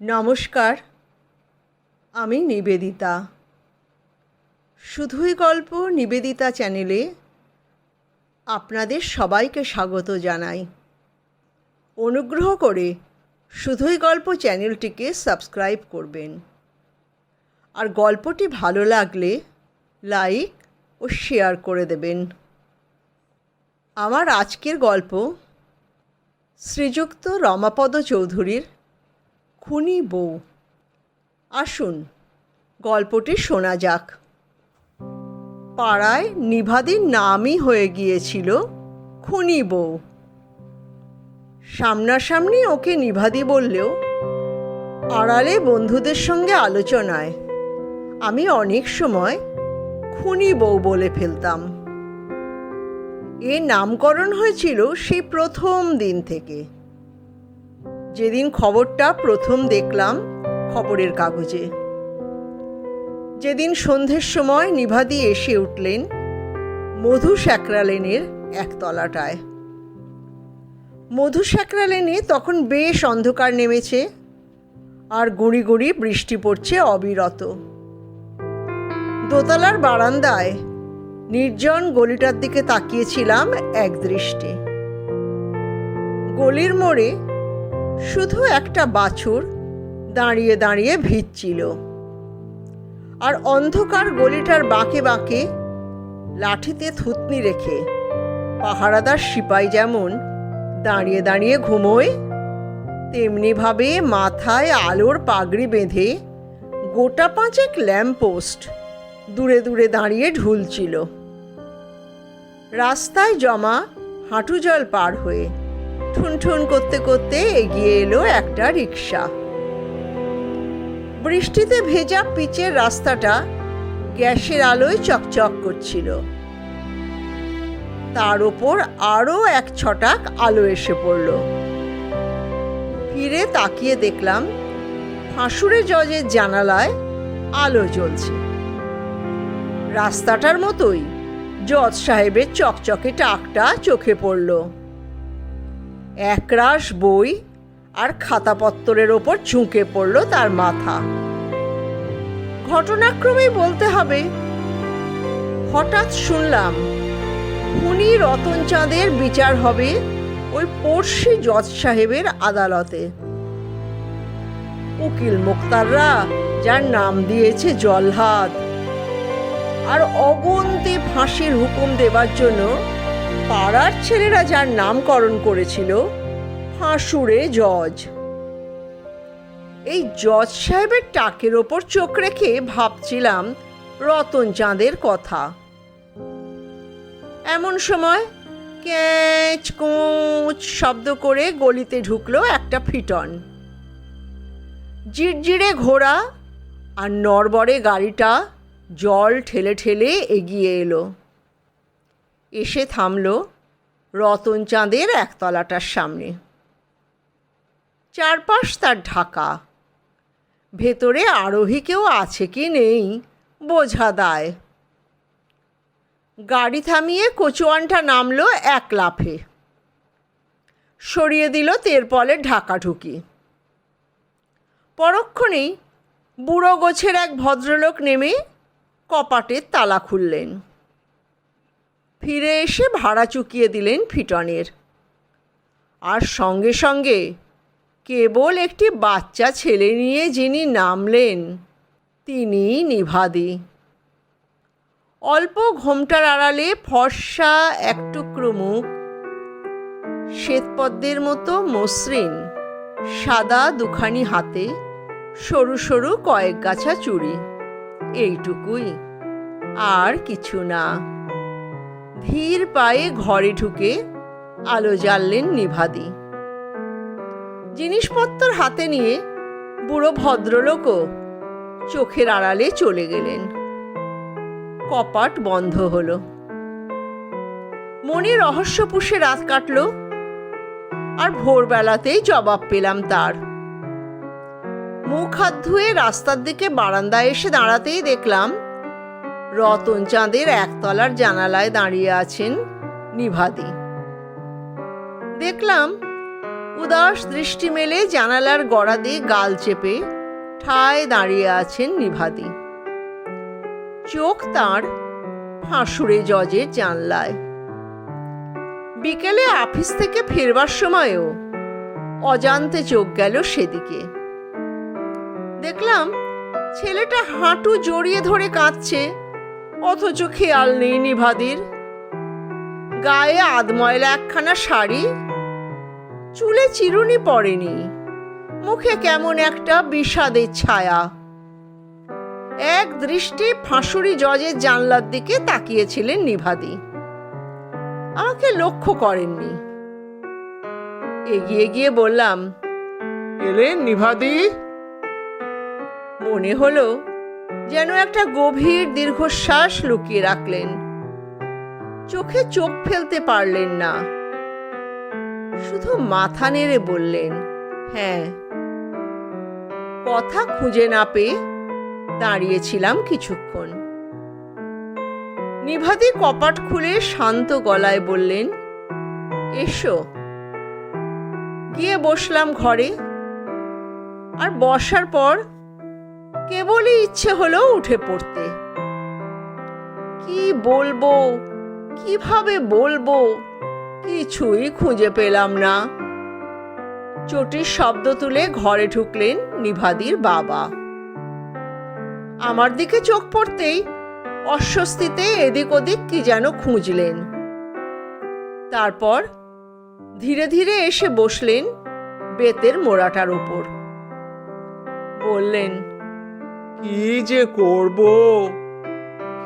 নমস্কার, আমি নিবেদিতা। শুধুই গল্প নিবেদিতা চ্যানেলে আপনাদের সবাইকে স্বাগত জানাই। অনুগ্রহ করে শুধুই গল্প চ্যানেলটিকে সাবস্ক্রাইব করবেন। আর গল্পটি ভালো লাগলে লাইক ও শেয়ার করে দেবেন। আমার আজকের গল্প শ্রীযুক্ত রমাপদ চৌধুরীর খুনি বউ। আসুন, গল্পটি শোনা যাক। পাড়ায় নিভাদির নামই হয়ে গিয়েছিল খুনি বউ। সামনাসামনি ওকে নিভাদি বললেও, আড়ালে বন্ধুদের সঙ্গে আলোচনায় আমি অনেক সময় খুনি বউ বলে ফেলতাম। এর নামকরণ হয়েছিল সেই প্রথম দিন থেকে। যেদিন খবরটা প্রথম দেখলাম খবরের কাগজে। যেদিন সন্ধ্যের সময় নিভাদি এসে উঠলেন মধু লেনের একতলাটায় মধু লেনে তখন বেশ অন্ধকার নেমেছে আর গুঁড়ি গুঁড়ি বৃষ্টি পড়ছে অবিরত। দোতলার বারান্দায় নির্জন গলিটার দিকে তাকিয়েছিলাম এক দৃষ্টি গলির মোড়ে শুধু একটা বাছুর দাঁড়িয়ে দাঁড়িয়ে ভিজছিল। আর অন্ধকার গলিটার বাঁকে বাঁকে লাঠিতে থুতনি রেখে পাহারাদার সিপাই যেমন দাঁড়িয়ে দাঁড়িয়ে ঘুমোয়, তেমনিভাবে মাথায় আলোর পাগড়ি বেঁধে গোটা পাঁচেক ল্যাম্পপোস্ট দূরে দূরে দাঁড়িয়ে ঢুলছিল। রাস্তায় জমা হাঁটু জল পার হয়ে ঠুনঠুন করতে করতে এগিয়ে এলো একটা রিক্সা বৃষ্টিতে ভেজা পিচের রাস্তাটা গ্যাসের আলোয় চকচক করছিল। তার ওপর আরও এক ছটাক আলো এসে পড়ল। ফিরে তাকিয়ে দেখলাম ফাঁসুরে জজের জানালায় আলো জ্বলছে। রাস্তাটার মতোই জজ সাহেবের চকচকে টাকটা চোখে পড়ল। একরাশ বই আর খাতাপত্তরের ওপর ঝুঁকে পড়ল তার মাথা। ঘটনাক্রমেই বলতে হবে, হঠাৎ শুনলাম, খুনি রতন চাঁদের বিচার হবে ওই পড়শি জজ সাহেবের আদালতে। উকিল মুক্তাররা যার নাম দিয়েছে জলহাত। আর অগন্তি ফাঁসির হুকুম দেবার জন্য পাড়ার ছেলেরা যার নামকরণ করেছিল ফাঁসুরে জজ। এই জজ সাহেবের টাকের ওপর চোখ রেখে ভাবছিলাম রতন চাঁদের কথা। এমন সময় ক্যাচ, কোচ শব্দ করে গলিতে ঢুকলো একটা ফিটন। জিরজিরে ঘোড়া আর নড়বড়ে গাড়িটা জল ঠেলে ঠেলে এগিয়ে এলো। এসে থামল রতন চাঁদের একতলাটার সামনে। চারপাশ তার ঢাকা। ভেতরে আরোহী কেউ আছে কি নেই বোঝা দায়। গাড়ি থামিয়ে কচুয়ানটা নামলো এক লাফে। সরিয়ে দিল তেরপলের ঢাকা ঢুকি। পরক্ষণেই বুড়ো গোছের এক ভদ্রলোক নেমে কপাটের তালা খুললেন। ফিরে এসে ভাড়া চুকিয়ে দিলেন ফিটনের। আর সঙ্গে সঙ্গে কেবল একটি বাচ্চা ছেলে নিয়ে যিনি নামলেন তিনি নিভাদি। অল্প ঘোমটার আড়ালে ফর্সা এক টুকরো মুখ, শ্বেতপদ্মের মতো মসৃণ, সাদা দুখানি হাতে, সরু সরু কয়েক গাছা চুড়ি, এইটুকুই, আর কিছু না। ধীর পায়ে ঘরে ঢুকে আলো জ্বাললেন নিভাদি। জিনিসপত্র হাতে নিয়ে বুড়ো ভদ্রলোকও চোখের আড়ালে চলে গেলেন। কপাট বন্ধ হলো। মনে রহস্য পুষে রাত কাটলো, আর ভোরবেলাতেই জবাব পেলাম তার। মুখ হাত ধুয়ে রাস্তার দিকে বারান্দায় এসে দাঁড়াতেই দেখলাম রতন চাঁদের একতলার জানালায় দাঁড়িয়ে আছেন নিভাদি। দেখলাম উদাস দৃষ্টি মেলে জানালার গড়া দিয়ে গাল চেপে ঠায় দাঁড়িয়ে আছেন নিভাদি। চোখ তার ফাঁসুড়ে জজের জানলায়। বিকেলে অফিস থেকে ফেরবার সময়ও অজান্তে চোখ গেল সেদিকে। দেখলাম ছেলেটা হাঁটু জড়িয়ে ধরে কাঁদছে। অথচ খেয়াল নেই নিভাদির গায়ে আধময়লা একখানা শাড়ি, চুলে চিরুনি পড়েনি। মুখে কেমন একটা বিষাদের ছায়া। এক দৃষ্টি ফাঁসুরি জজের জানলার দিকে তাকিয়েছিলেন নিভাদি। আমাকে লক্ষ্য করেননি। এগিয়ে গিয়ে বললাম, এলেন নিভাদি? মনে হলো যেন একটা গভীর দীর্ঘশ্বাস লুকিয়ে রাখলেন। চোখে চোখ ফেলতে পারলেন না। শুধু মাথা নেড়ে বললেন হ্যাঁ। কথা খুঁজে না পেয়ে দাঁড়িয়েছিলাম কিছুক্ষণ। নিভাদি কপাট খুলে শান্ত গলায় বললেন, এসো। গিয়ে বসলাম ঘরে। আর বসার পর কেবলই ইচ্ছে হলো উঠে পড়তে। কি বলব? কীভাবে বলব? কিছুই খুঁজে পেলাম না। চটির শব্দ তুলে ঘরে ঢুকলেন নিভাদির বাবা। আমার দিকে চোখ পড়তেই অস্বস্তিতে এদিক ওদিক কি যেন খুঁজলেন। তারপর ধীরে ধীরে এসে বসলেন বেতের মোড়াটার উপর। বললেন কি যে করব?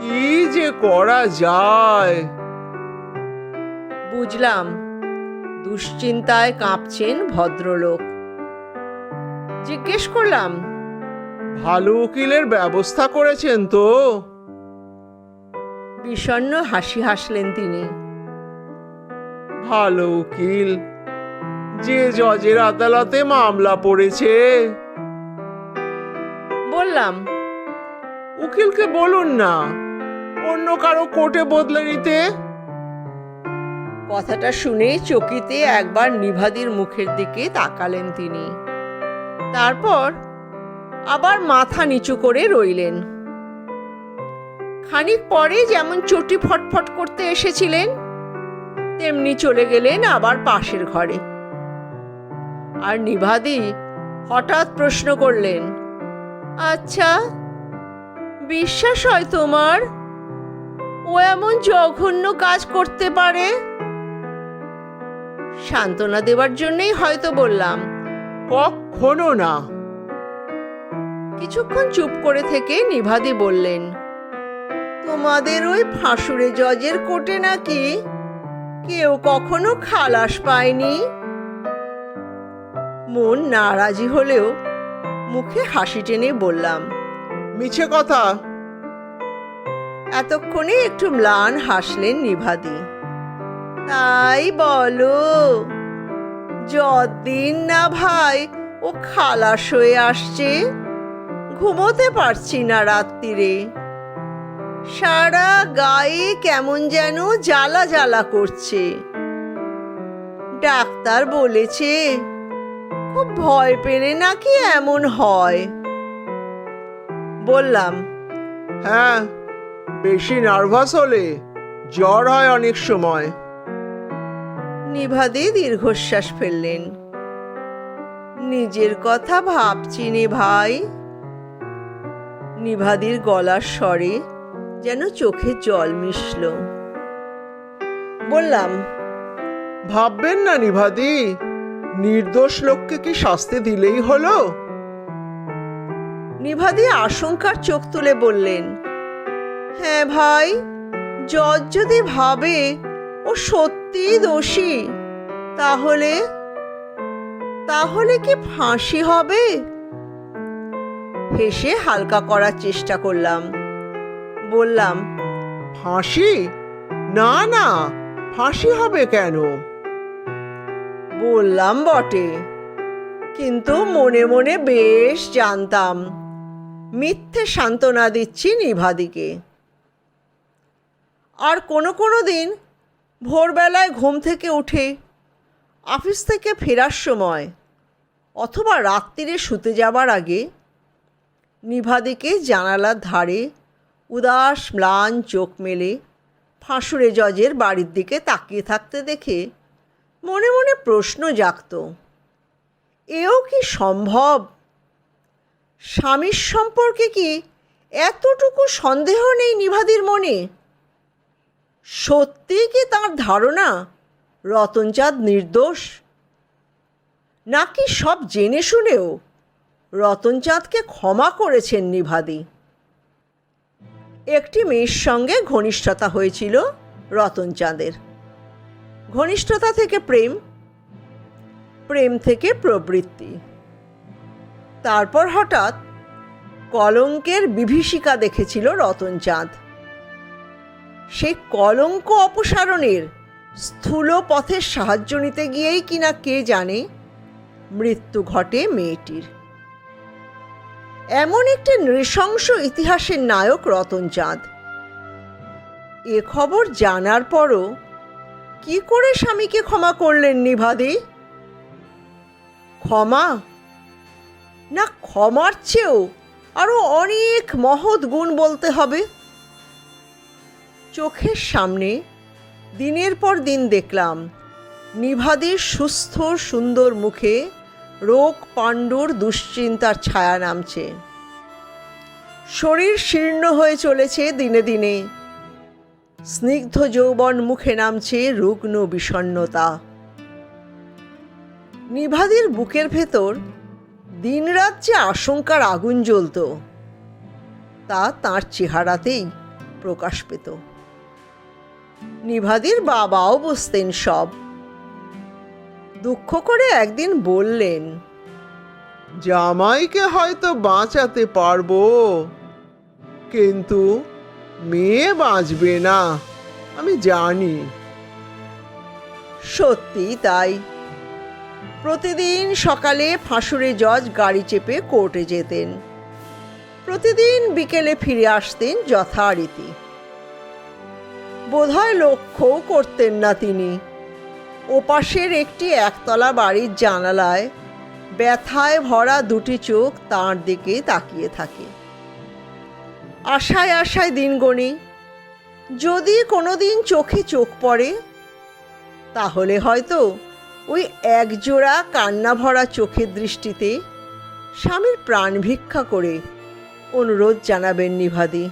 কি যে করা যায়? বুঝলাম। দুশ্চিন্তায় কাঁপছেন ভদ্রলোক। জিজ্ঞেস করলাম। ভালো উকিলের ব্যবস্থা করেছেন তো? বিষণ্ণ হাসি হাসলেন তিনি। ভালো উকিল। যে জজের আদালতে মামলা পড়েছে। বললাম, উকিলকে বলুন না, অন্য কারও কোর্টে বদলে নিতে? কথাটা শুনে চকিতে একবার নিভাদির মুখের দিকে তাকালেন তিনি। তারপর আবার মাথা নিচু করে রইলেন। খানিক পরে যেমন চটি ফটফট করতে এসেছিলেন, তেমনি চলে গেলেন আবার পাশের ঘরে। আর নিভাদি হঠাৎ প্রশ্ন করলেন আচ্ছা বিশ্বাস হয় তোমার? ও এমন জঘন্য কাজ করতে পারে? সান্ত্বনা দেওয়ার জন্যই হয়তো বললাম। কখনো না। কিছুক্ষণ চুপ করে থেকে নিভাদি বললেন তোমাদের ওই ফাঁসুরে জজের কোটে নাকি কেউ কখনো খালাস পায়নি? মন নারাজি হলেও মুখে হাসি টেনে বললাম মিছে কথা। এতক্ষণে একটু ম্লান হাসলেন নিভাদি। তাই বলো যতদিন না ভাই ও খালাস হয়ে আসছে ঘুমোতে পারছি না রাত্রিরে সারা গায়ে কেমন যেন জ্বালা জ্বালা করছে। ডাক্তার বলেছে খুব ভয় পেলে নাকি এমন হয়? বললাম হ্যাঁ বেশি নার্ভাস হলে জ্বর হয় অনেক সময়। নিভাদে দীর্ঘশ্বাস ফেললেন। নিজের কথা ভাবছি নে ভাই। নিভাদির গলার স্বরে যেন চোখে জল মিশল। বললাম ভাববেন না নিভাদি নির্দোষ লোককে কি শাস্তি দিলেই হলো? নিভাদি আশঙ্কার চোখ তুলে বললেন হ্যাঁ ভাই জজ যদি ভাবে ও সত্যিই দোষী তাহলে তাহলে কি ফাঁসি হবে? হেসে হালকা করার চেষ্টা করলাম। বললাম ফাঁসি? না না ফাঁসি হবে কেন? বললাম বটে। কিন্তু মনে মনে বেশ জানতাম, মিথ্যে সান্ত্বনা দিচ্ছি নিভাদিকে। আর কোনো কোনো দিন ভোরবেলায় ঘুম থেকে উঠে অফিস থেকে ফেরার সময় অথবা রাত্রিরে শুতে যাবার আগে নিভাদিকে জানালার ধারে উদাস ম্লান চোখ মেলে ফাঁসুরে জজের বাড়ির দিকে তাকিয়ে থাকতে দেখে মনে মনে প্রশ্ন জাগত, এও কি সম্ভব? স্বামীর সম্পর্কে কি এতটুকু সন্দেহ নেই নিভাদির মনে? সত্যি কি তার ধারণা? রতনচাঁদ নির্দোষ। নাকি সব জেনে শুনেও রতনচাঁদকে ক্ষমা করেছেন নিভাদি? একটি মেয়ের সঙ্গে ঘনিষ্ঠতা হয়েছিল রতনচাঁদের। ঘনিষ্ঠতা থেকে প্রেম প্রেম থেকে প্রবৃত্তি। তারপর হঠাৎ কলঙ্কের বিভীষিকা দেখেছিল রতনচাঁদ। সেই কলঙ্ক অপসারণের স্থূল পথের সাহায্য নিতে গিয়েই কিনা কে জানে মৃত্যু ঘটে মেয়েটির। এমন একটি নৃশংস ইতিহাসের নায়ক রতনচাঁদ। এ খবর জানার পরও কি করে স্বামীকে ক্ষমা করলেন নিভাদি? ক্ষমা? না, ক্ষমার চেয়েও আরও অনেক মহৎ গুণ বলতে হবে। চোখের সামনে দিনের পর দিন দেখলাম, নিভাদির সুস্থ, সুন্দর মুখে রোগ পাণ্ডুর দুশ্চিন্তার ছায়া নামছে। শরীর শীর্ণ হয়ে চলেছে দিনে দিনে। স্নিগ্ধ যৌবন মুখে নামছে রুগ্ন বিষণ্ণতা। নিভাদির বুকের ভেতর দিনরাত যে আশঙ্কার আগুন জ্বলত তা তার চেহারাতেই প্রকাশ পেত। নিভাদির বাবাও বসতেন সব। দুঃখ করে একদিন বললেন জামাইকে হয়তো বাঁচাতে পারব কিন্তু মেয়ে বাঁচবে না আমি জানি। সত্যি তাই। প্রতিদিন সকালে ফাঁসুরে জজ গাড়ি চেপে কোর্টে যেতেন। প্রতিদিন বিকেলে ফিরে আসতেন যথারীতি। বোধহয় লক্ষ্যও করতেন না তিনি। ওপাশের একটি একতলা বাড়ির জানালায় ব্যথায় ভরা দুটি চোখ তাঁর দিকে তাকিয়ে থাকে। আশায় আশায় দিন গণি যদি কোনোদিন চোখে চোখ পড়ে, তাহলে হয়তো ওই একজোড়া কান্না ভরা চোখের দৃষ্টিতে স্বামীর প্রাণ ভিক্ষা করে অনুরোধ জানাবেন নিভাদি।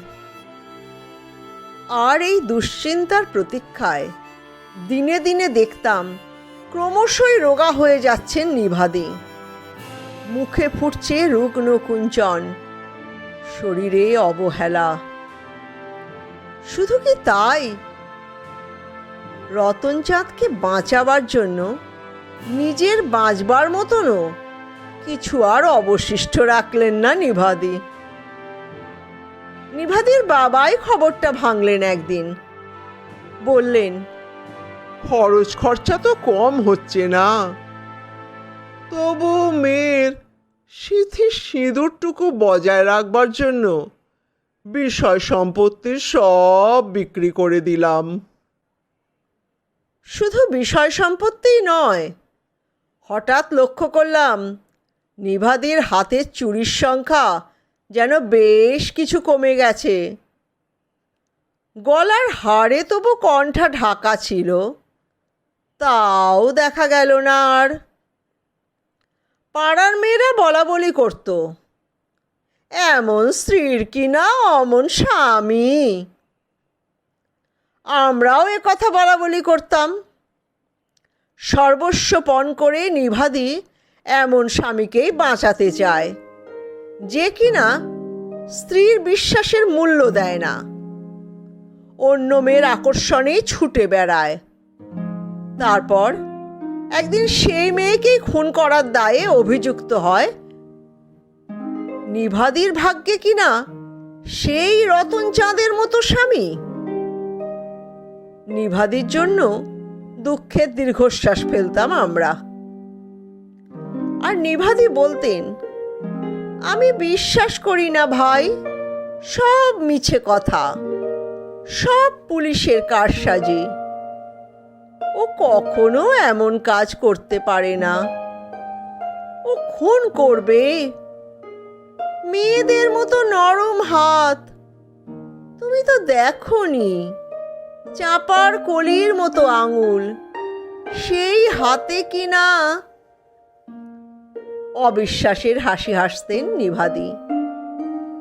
আর এই দুশ্চিন্তার প্রতীক্ষায় দিনে দিনে দেখতাম ক্রমশই রোগা হয়ে যাচ্ছেন নিভাদি। মুখে ফুটছে রুগ্ন কুঞ্চন, শরীরে অবহেলা। শুধু কি তাই? রতনচাঁদকে বাঁচাবার জন্য নিজের বাঁচবার মতনও। কিছু আর অবশিষ্ট রাখলেন না নিভাদি। নিভাদির বাবাই খবরটা ভাঙলেন একদিন। বললেন খরচ খরচা তো কম হচ্ছে না। তবু মেয়ের সিথির সিঁদুরটুকু বজায় রাখবার জন্য বিষয় সম্পত্তির সব বিক্রি করে দিলাম। শুধু বিষয় সম্পত্তিই নয় হঠাৎ লক্ষ্য করলাম, নিভাদির হাতের চুরির সংখ্যা যেন বেশ কিছু কমে গেছে। গলার হাড়ে তবু কণ্ঠা ঢাকা ছিল, তাও দেখা গেল না আর। পাড়ার মেয়েরা বলা বলি করত, এমন স্ত্রীর কি না অমন স্বামী? আমরাও এ কথা বলা বলি করতাম। সর্বস্ব পণ করে নিভাদি, এমন স্বামীকেই বাঁচাতে চায়। যে কিনা স্ত্রীর বিশ্বাসের মূল্য দেয় না। অন্য মেয়ের আকর্ষণেই ছুটে বেড়ায়। তারপর একদিন সেই মেয়েকেই খুন করার দায়ে অভিযুক্ত হয়। নিভাদির ভাগ্যে কিনা সেই রতন চাঁদের মতো স্বামী। নিভাদির জন্য দুঃখের দীর্ঘশ্বাস ফেলতাম আমরা। আর নিভাদি বলতেন, আমি বিশ্বাস করি না ভাই, সব মিছে কথা, সব পুলিশের কারসাজি। ও কখনো এমন কাজ করতে পারে না। ও খুন করবে। মেয়েদের মতো নরম হাত। তুমি তো দেখনি। চাপার কলির মতো আঙুল। সেই হাতে কি না? অবিশ্বাসের হাসি হাসতেন নিভাদি।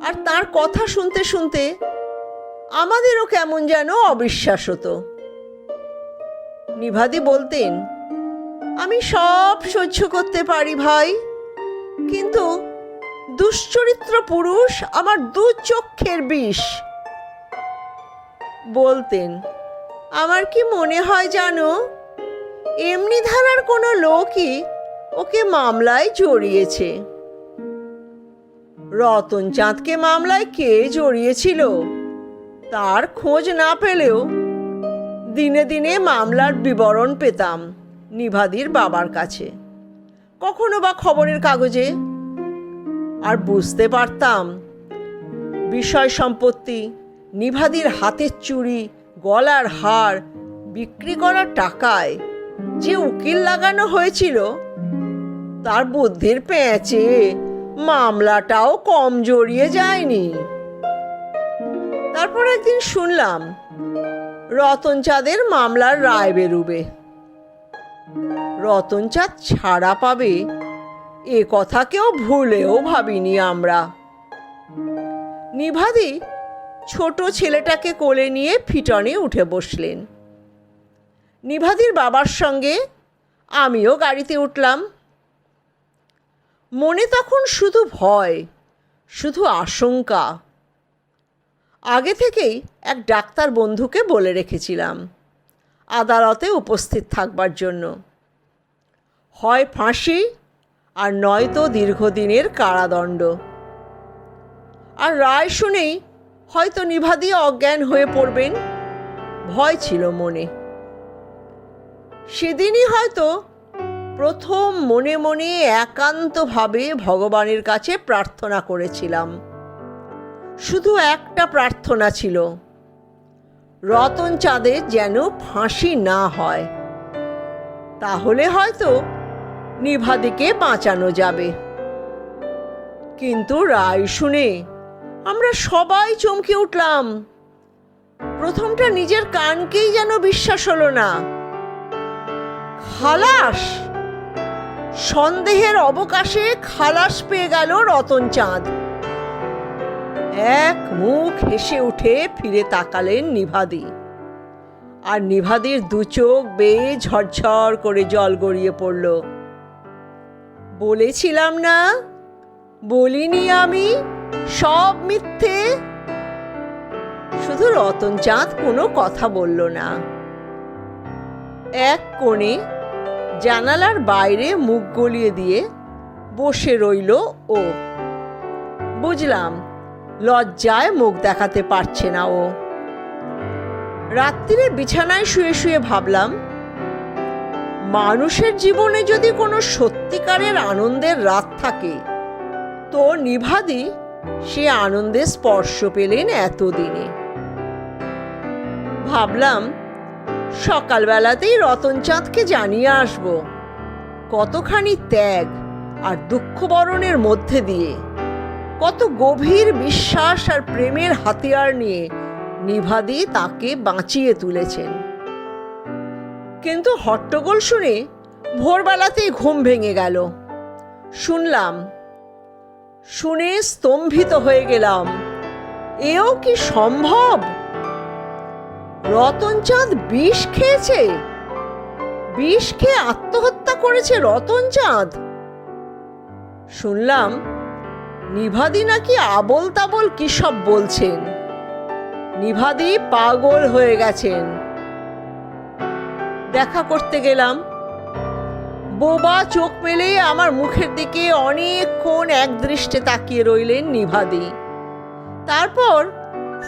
আর তার কথা শুনতে শুনতে আমাদেরও কেমন যেন অবিশ্বাস হতো। নিভাদি বলতেন, আমি সব সহ্য করতে পারি ভাই, কিন্তু দুশ্চরিত্র পুরুষ আমার দু চক্ষের বিষ। বলতেন আমার কি মনে হয় জানো? এমনি ধারার কোনো লোকই ওকে মামলায় জড়িয়েছে। রতন চাঁদকে মামলায় কে জড়িয়েছিল? তার খোঁজ না পেলেও দিনে দিনে মামলার বিবরণ পেতাম নিভাদির বাবার কাছে। কখনো বা খবরের কাগজে। আর বুঝতে পারতাম, বিষয় সম্পত্তি নিভাদির হাতের চুড়ি গলার হার বিক্রি করা টাকায় যে উকিল লাগানো হয়েছিল, তার বুদ্ধির পেঁচে মামলাটাও কম জড়িয়ে যায়নি। তারপর একদিন শুনলাম, রতন চাঁদের মামলার রায় বেরুবে। রতন চাঁদ ছাড়া পাবে, এ কথা কেউ ভুলেও ভাবিনি আমরা। নিভাদি ছোট ছেলেটাকে কোলে নিয়ে ফিটনে উঠে বসলেন। নিভাদির বাবার সঙ্গে আমিও গাড়িতে উঠলাম। মনে তখন শুধু ভয়, শুধু আশঙ্কা। আগে থেকেই এক ডাক্তার বন্ধুকে বলে রেখেছিলাম আদালতে উপস্থিত থাকবার জন্য। হয় ফাঁসি আর নয়তো দীর্ঘদিনের কারাদণ্ড। আর রায় শুনেই হয়তো নিভাদি অজ্ঞান হয়ে পড়বেন। ভয় ছিল মনে। সেদিনই হয়তো প্রথম মনে মনে একান্তভাবে ভগবানের কাছে প্রার্থনা করেছিলাম। শুধু একটা প্রার্থনা ছিল, রতন চাঁদের যেন ফাঁসি না হয়। তাহলে হয়তো নিভাদিকে বাঁচানো যাবে। কিন্তু রায় শুনে আমরা সবাই চমকে উঠলাম। প্রথমটা নিজের কানকেই যেন বিশ্বাস হলো না। খালাস! সন্দেহের অবকাশে খালাস পেয়ে গেল রতন চাঁদ। এক মুখ হেসে উঠে ফিরে তাকালেন নিভাদি। আর নিভাদির দু চোখ বেয়ে ঝরঝর করে জল গড়িয়ে পড়ল। বলেছিলাম না? বলিনি আমি? সব মিথ্যে? শুধু রতন চাঁদ কোনো কথা বলল না। এক কোণে জানালার বাইরে মুখ গলিয়ে দিয়ে বসে রইল ও। বুঝলাম, লজ্জায় মুখ দেখাতে পারছে না ও। রাত্রিরে বিছানায় শুয়ে শুয়ে ভাবলাম, মানুষের জীবনে যদি কোনো সত্যিকারের আনন্দের রাত থাকে, তো নিভাদি সে আনন্দে স্পর্শ পেলেন এতদিনে। ভাবলাম, সকালবেলাতেই রতনচাঁদকে জানিয়ে আসব। কতখানি ত্যাগ আর দুঃখ বরণের মধ্যে দিয়ে, কত গভীর বিশ্বাস আর প্রেমের হাতিয়ার নিয়ে নিভাদি তাকে বাঁচিয়ে তুলেছেন। কিন্তু হট্টগোল শুনে ভোরবেলাতেই ঘুম ভেঙে গেল। শুনলাম শুনে স্তম্ভিত হয়ে গেলাম। এও কি সম্ভব? রতনচাঁদ বিষ খেয়েছে? বিষ খেয়ে আত্মহত্যা করেছে রতনচাঁদ? শুনলাম নিভাদি নাকি আবল তাবল কি সব বলছেন? নিভাদি পাগল হয়ে গেছেন। দেখা করতে গেলাম বোবা চোখ মেলে আমার মুখের দিকে অনেকক্ষণ এক দৃষ্টে তাকিয়ে রইলেন নিভাদি। তারপর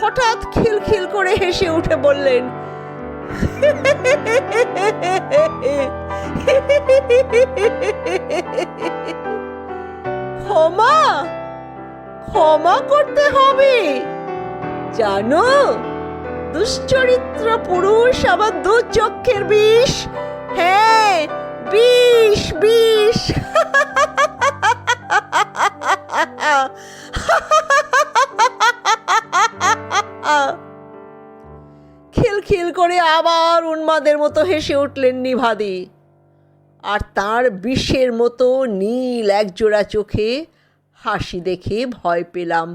হঠাৎ খিলখিল করে হেসে উঠে বললেন, ক্ষমা ক্ষমা করতে হবে। জানো, দুশ্চরিত্র পুরুষ আবার দু চক্ষের বিষ। হ্যাঁ বিষ বিষ খিলখিল করে আবার উন্মাদের মতো হেসে উঠলেন নিভাদি। আর তার বিষের মতো নীল একজোড়া চোখে হাসি দেখে ভয় পেলাম।